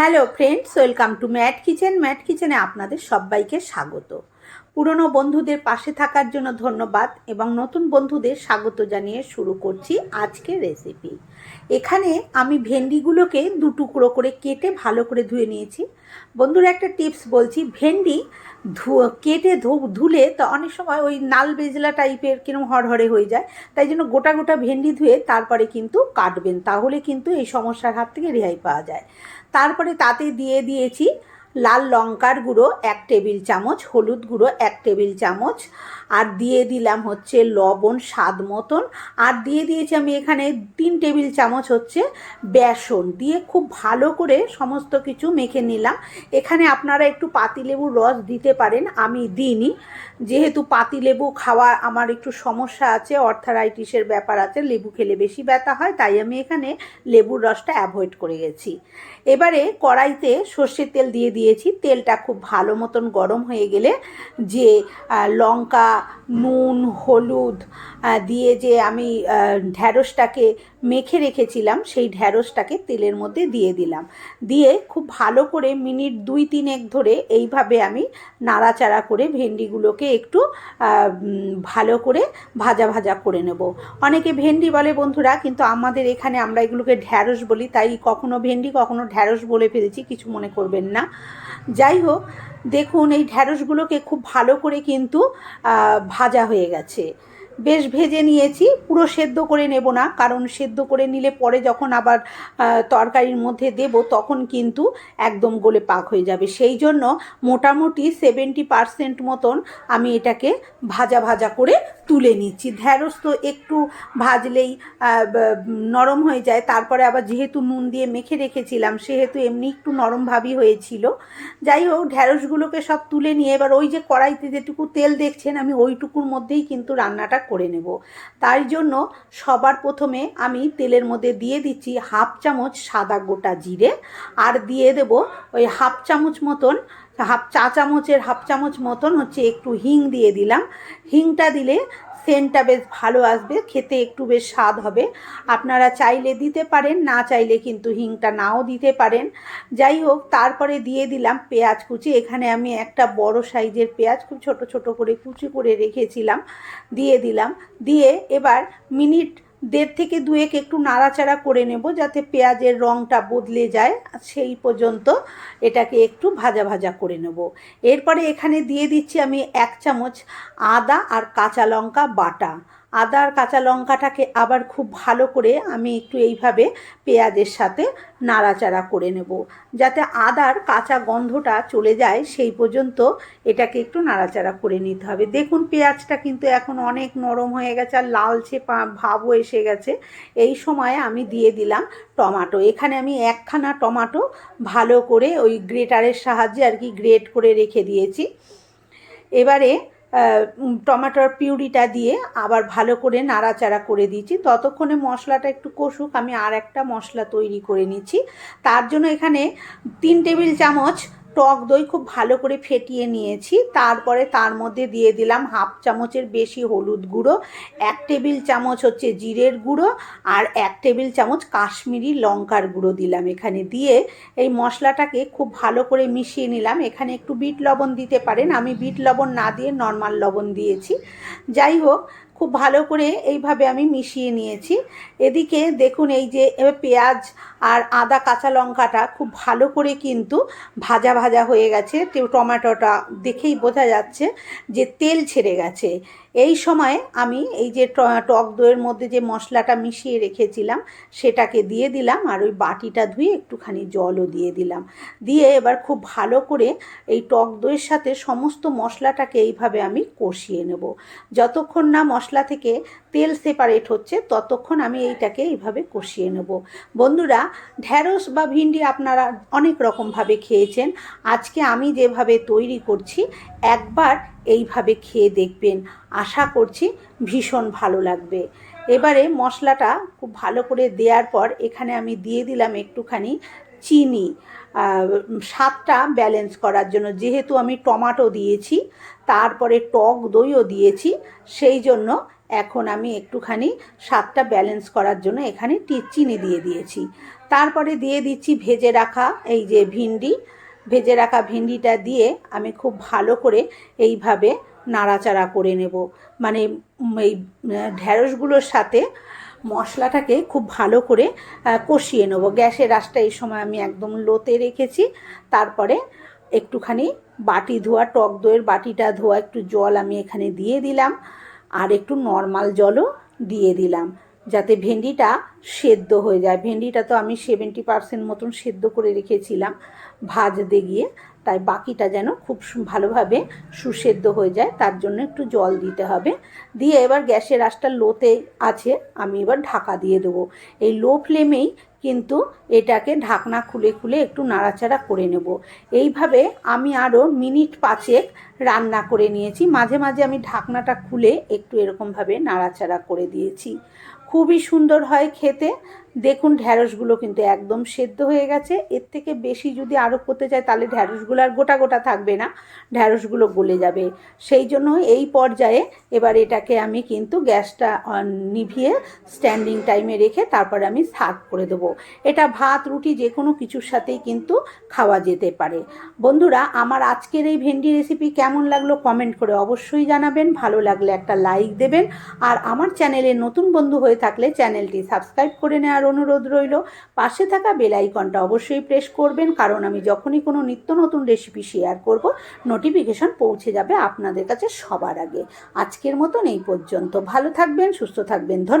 Hello friends welcome to Matt Kitchen Matt কিচেনে আপনাদের সবাইকে স্বাগত। পুরনো বন্ধুদের পাশে থাকার জন্য ধন্যবাদ এবং নতুন বন্ধুদের স্বাগত জানিয়ে শুরু করছি আজকের রেসিপি এখানে আমি ভেন্ডিগুলোকে দু টুকরো করে কেটে ভালো করে ধুয়ে নিয়েছি। বন্ধুরা, একটা টিপস বলছি, ভেন্ডি ধু, কেটে ধুলে তো অনেক সময় ওই নাল বেজলা টাইপের কিরম হরহরে হয়ে যায়, তাই জন্য গোটা গোটা ভেন্ডি ধুয়ে তারপরে কিন্তু কাটবেন, তাহলে কিন্তু এই সমস্যার হাত থেকে রেহাই পাওয়া যায়। তারপরে তাতে দিয়ে দিয়েছি লাল লঙ্কার গুঁড়ো এক টেবিল চামচ, হলুদ গুঁড়ো এক টেবিল চামচ, আর দিয়ে দিলাম হচ্ছে লবণ স্বাদ মতন। আর দিয়ে দিয়েছি আমি এখানে তিন টেবিল চামচ হচ্ছে বেসন। দিয়ে খুব ভালো করে সমস্ত কিছু মেখে নিলাম। এখানে আপনারা একটু পাতিলেবুর রস দিতে পারেন, আমি দিইনি। যেহেতু পাতিলেবু খাওয়া আমার একটু সমস্যা আছে, অর্থারাইটিসের ব্যাপার আছে, লেবু খেলে বেশি ব্যথা হয়, তাই আমি এখানে লেবুর রসটা অ্যাভয়েড করে গেছি। এবারে কড়াইতে সর্ষের তেল দিয়ে দিয়েছি। তেলটা খুব ভালো মতন গরম হয়ে গেলে যে লঙ্কা, নুন, হলুদ দিয়ে যে আমি ঢ্যাঁড়সটাকে মেখে রেখেছিলাম, সেই ঢ্যাঁড়সটাকে তেলের মধ্যে দিয়ে দিলাম। দিয়ে খুব ভালো করে মিনিট দুই তিনেক ধরে এইভাবে আমি নাড়াচাড়া করে ভেন্ডিগুলোকে একটু ভালো করে ভাজা ভাজা করে নেব। অনেকে ভেন্ডি বলে, বন্ধুরা, কিন্তু আমাদের এখানে আমরা এগুলোকে ঢ্যাঁড়স বলি, তাই কখনো ভেন্ডি, কখনো ঢ্যাঁড়স বলে ফেলেছি, কিছু মনে করবেন না। যাই হোক, দেখুন, এই ঢ্যাঁড়সগুলোকে খুব ভালো করে কিন্তু ভাজা হয়ে গেছে। বেশ ভেজে নিয়েছি। পুরো সেদ্ধ করে নেব না, কারণ সেদ্ধ করে নিলে পরে যখন আবার তরকারির মধ্যে দেব তখন কিন্তু একদম গলে পাক হয়ে যাবে। সেই জন্য মোটামুটি সেভেন্টি পারসেন্ট মতন আমি এটাকে ভাজা ভাজা করে তুলে নিচ্ছি। ঢ্যাঁড়স তো একটু ভাজলেই নরম হয়ে যায়। তারপরে আবার যেহেতু নুন দিয়ে মেখে রেখেছিলাম, সেহেতু এমনি একটু নরমভাবই হয়েছিল। যাই হোক, ঢ্যাঁড়সগুলোকে সব তুলে নিয়ে এবার ওই যে কড়াইতে যেটুকু তেল দেখছেন, আমি ওইটুকুর মধ্যেই কিন্তু রান্নাটা করে নেব। তাই জন্য সবার প্রথমে আমি তেলের মধ্যে দিয়ে দিচ্ছি হাফ চামচ সাদা গোটা জিরে আর দিয়ে দেব ওই হাফ চামচ মতন, হাফ চা চামচের হাফ চামচ মতন হচ্ছে একটু হিং দিয়ে দিলাম। হিংটা দিলে সেন্টটা বেশ ভালো আসবে, খেতে একটু বেশ স্বাদ হবে। আপনারা চাইলে দিতে পারেন, না চাইলে কিন্তু হিংটা নাও দিতে পারেন। যাই হোক, তারপরে দিয়ে দিলাম পেঁয়াজ কুচি। এখানে আমি একটা বড় সাইজের পেঁয়াজ খুব ছোট ছোট করে কুচি করে রেখেছিলাম, দিয়ে দিলাম। দিয়ে এবার মিনিট দেড় থেকে দুয়েক একটু নাড়াচাড়া করে নেব যাতে পেঁয়াজের রঙটা বদলে যায়। সেই পর্যন্ত এটাকে একটু ভাজা ভাজা করে নেব। এরপরে এখানে দিয়ে দিচ্ছি আমি এক চামচ আদা আর কাঁচা লঙ্কা বাটা। আদা আর কাঁচা লঙ্কাটাকে আবার খুব ভালো করে আমি একটু এইভাবে পেঁয়াজের সাথে নাড়াচাড়া করে নেব। যাতে আদার কাঁচা গন্ধটা চলে যায়, সেই পর্যন্ত এটাকে একটু নাড়াচাড়া করে নিতে হবে। দেখুন, পেঁয়াজটা কিন্তু এখন অনেক নরম হয়ে গেছে আর লালচে ভাবও এসে গেছে। এই সময় আমি দিয়ে দিলাম টমাটো। এখানে আমি একখানা টমাটো ভালো করে ওই গ্রেটারের সাহায্যে আর কি গ্রেট করে রেখে দিয়েছি। এবারে টমেটোর পিউরিটা দিয়ে আবার ভালো করে নাড়াচাড়া করে দিয়েছি। ততক্ষণে মশলাটা একটু কষুক, আমি আর একটা মশলা তৈরি করে নিচ্ছি। তার জন্য এখানে তিন টেবিল চামচ টক দই খুব ভালো করে ফেটিয়ে নিয়েছি। তারপরে তার মধ্যে দিয়ে দিলাম হাফ চামচের বেশি হলুদ গুঁড়ো, এক টেবিল চামচ হচ্ছে জিরের গুঁড়ো আর এক টেবিল চামচ কাশ্মীরি লঙ্কার গুঁড়ো দিলাম এখানে দিয়ে। এই মশলাটাকে খুব ভালো করে মিশিয়ে নিলাম। এখানে একটু বিট লবণ দিতে পারেন। আমি বিট লবণ না দিয়ে নর্মাল লবণ দিয়েছি। যাই হোক খুব ভালো করে এইভাবে আমি মিশিয়ে নিয়েছি। এদিকে দেখুন এই যে পেঁয়াজ আর আদা কাঁচা লঙ্কাটা খুব ভালো করে কিন্তু ভাজা ভাজা হয়ে গেছে। টমেটোটা দেখেই বোঝা যাচ্ছে যে তেল ছেড়ে গেছে। এই সময় আমি এই যে টক দইয়ের মধ্যে যে মশলাটা মিশিয়ে রেখেছিলাম, সেটাকে দিয়ে দিলাম আর ওই বাটিটা ধুয়ে একটুখানি জলও দিয়ে দিলাম। দিয়ে এবার খুব ভালো করে এই টক দইয়ের সাথে সমস্ত মশলাটাকে এইভাবে আমি কষিয়ে নেব। যতক্ষণ না মশলা থেকে তেল সেপারেট হচ্ছে, ততক্ষণ আমি এইটাকে এইভাবে কষিয়ে নেব। বন্ধুরা ঢ্যাঁড়স বা ভিন্ডি আপনারা অনেক রকমভাবে খেয়েছেন। আজকে আমি যেভাবে তৈরি করছি, একবার এইভাবে খেয়ে দেখবেন। আশা করছি ভীষণ ভালো লাগবে। এবারে মশলাটা খুব ভালো করে দেওয়ার পর এখানে আমি দিয়ে দিলাম একটুখানি চিনি। স্বাদটা ব্যালেন্স করার জন্য। যেহেতু আমি টমাটো দিয়েছি, তারপরে টক দইও দিয়েছি, সেই জন্য এখন আমি একটুখানি স্বাদটা ব্যালেন্স করার জন্য এখানে চিনি দিয়ে দিয়েছি। তারপরে দিয়ে দিচ্ছি ভেজে রাখা এই যে ভিন্ডি। ভেজে রাখা ভিন্ডিটা দিয়ে আমি খুব ভালো করে এইভাবে নাড়াচাড়া করে নেব। মানে এই ঢ্যাঁড়সগুলোর সাথে মশলাটাকে খুব ভালো করে কষিয়ে নেব। গ্যাসের আঁচটা এই সময় আমি একদম লোতে রেখেছি। তারপরে একটুখানি বাটি ধোয়া, টক দইয়ের বাটিটা ধোয়া, একটু জল আমি এখানে দিয়ে দিলাম। আর একটু নর্মাল জলও দিয়ে দিলাম। যাতে ভেন্ডিটা সেদ্ধ হয়ে যায়। ভেন্ডিটা তো আমি সেভেন্টি পার্সেন্ট মতন সেদ্ধ করে রেখেছিলাম ভাজতে গিয়ে। তাই বাকিটা যেন খুব ভালোভাবে সুসেদ্ধ হয়ে যায়, তার জন্য একটু জল দিতে হবে। দিয়ে এবার গ্যাসের আঁচটা লোতে আছে, আমি এবার ঢাকা দিয়ে দেবো। এই লো ফ্লেমেই কিন্তু এটাকে ঢাকনা খুলে খুলে একটু নাড়াচাড়া করে নেব। এইভাবে আমি আরও মিনিট পাঁচেক রান্না করে নিয়েছি। মাঝে মাঝে আমি ঢাকনাটা খুলে একটু এরকমভাবে নাড়াচাড়া করে দিয়েছি। খুবই সুন্দর হয় খেতে। দেখুন ঢ্যাঁড়সগুলো কিন্তু একদম সেদ্ধ হয়ে গেছে। এর থেকে বেশি যদি আরও করতে চাই, তাহলে ঢ্যাঁড়সগুলো আর গোটা গোটা থাকবে না। ঢ্যাঁড়সগুলো গলে যাবে। সেই জন্য এই পর্যায়ে এবার এটাকে আমি কিন্তু গ্যাসটা নিভিয়ে স্ট্যান্ডিং টাইমে রেখে তারপরে আমি সার্ভ করে দেবো। এটা ভাত, রুটি যে কোনো কিছুর সাথেই কিন্তু খাওয়া যেতে পারে। বন্ধুরা, আমার আজকের এই ভেন্ডি রেসিপি কেমন লাগল কমেন্ট করে অবশ্যই জানাবেন। ভালো লাগলে একটা লাইক দেবেন। আর আমার চ্যানেলে নতুন বন্ধু হয়ে থাকলে চ্যানেলটি সাবস্ক্রাইব করে নেওয়ার অনুরোধ রইল। পাশে থাকা বেল আইকনটা অবশ্যই প্রেস করবেন, কারণ আমি যখনই কোনো নিত্য নতুন রেসিপি শেয়ার করব, নোটিফিকেশন পৌঁছে যাবে আপনাদের কাছে সবার আগে। আজকের মতন এই পর্যন্ত। ভালো থাকবেন, সুস্থ থাকবেন। ধন্যবাদ।